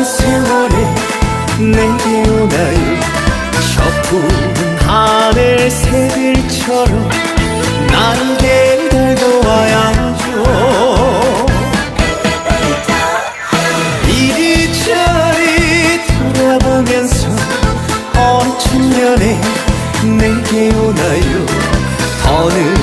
어떤 세월에 내게 오나요 저 푸른 하늘 새들처럼 나에게 달려와야죠. 이리저리 돌아보면서 어느 측면에 내게 오나요? 더는